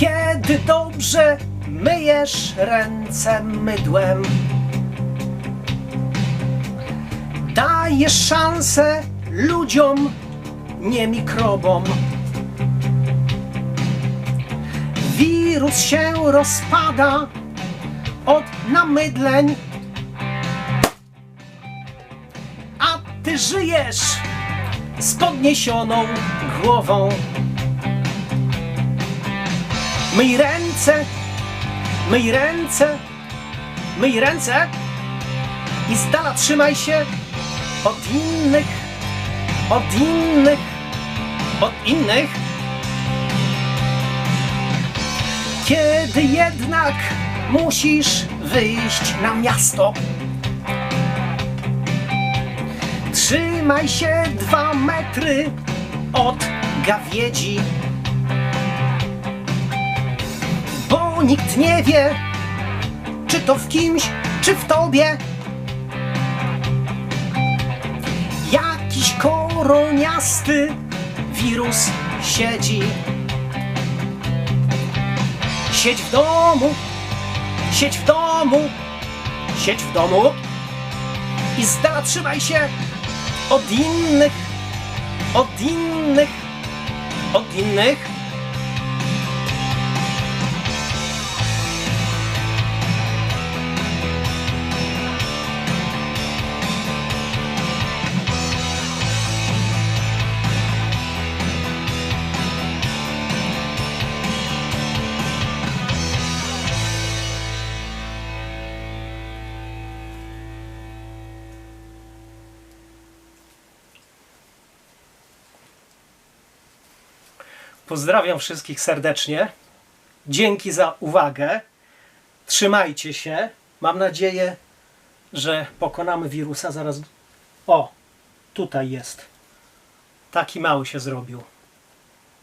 Kiedy dobrze myjesz ręce mydłem, dajesz szansę ludziom, nie mikrobom. Wirus się rozpada od namydleń, a ty żyjesz z podniesioną głową. Myj ręce, myj ręce, myj ręce i z dala trzymaj się od innych, od innych, od innych. Kiedy jednak musisz wyjść na miasto, trzymaj się dwa metry od gawiedzi. Nikt nie wie, czy to w kimś, czy w tobie. Jakiś koroniasty wirus siedzi. Siedź w domu, siedź w domu, siedź w domu i z dala trzymaj się od innych, od innych, od innych. Pozdrawiam wszystkich serdecznie. Dzięki za uwagę. Trzymajcie się. Mam nadzieję, że pokonamy wirusa zaraz. O, tutaj jest. Taki mały się zrobił.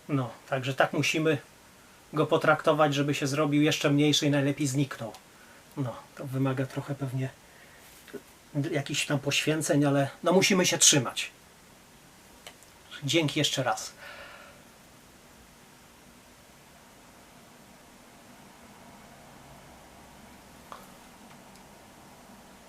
No, także tak musimy go potraktować, żeby się zrobił jeszcze mniejszy i najlepiej zniknął. No, to wymaga trochę pewnie jakichś tam poświęceń, ale no musimy się trzymać. Dzięki jeszcze raz.